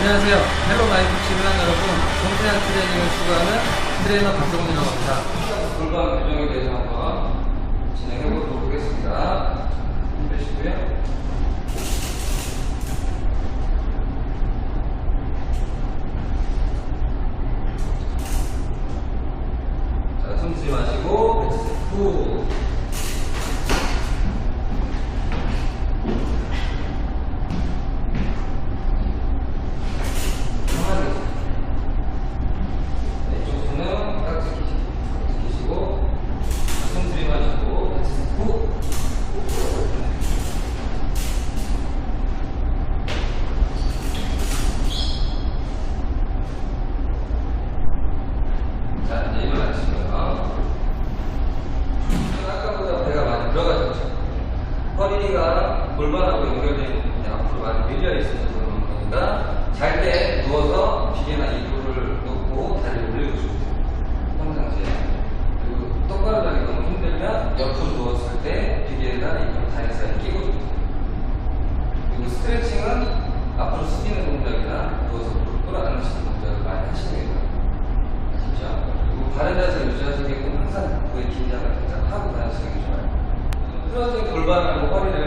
안녕하세요. 헬로 라이프 시민한 여러분. 동태한 트레이닝을 추구하는 트레이너 박정훈이라고 합니다. 골반 교정에 대해서 한번 진행해 보도록 하겠습니다. 힘 빼시고요. 자, 숨 쉬지 마시고, 배치 후. 허리가 골반하고 부분이 앞으로 많이 밀려 있어서 그런 거니까 잘 때 누워서 비계나 이불을 놓고 다리를 올려주시면 돼요. 평상시에. 그리고 똑바로 자기 너무 힘들면 옆으로 누웠을 때 비계나 이불 다리 사이에 끼고. 그리고 스트레칭은 앞으로 숙이는 동작이나 누워서 무릎 끌어안으시는 동작을 많이 하시면 돼요. 아시죠? 그리고 바른 자세 유지하시게끔 항상 부에 긴장을 항상 하고 틀어진 골반하고 허리를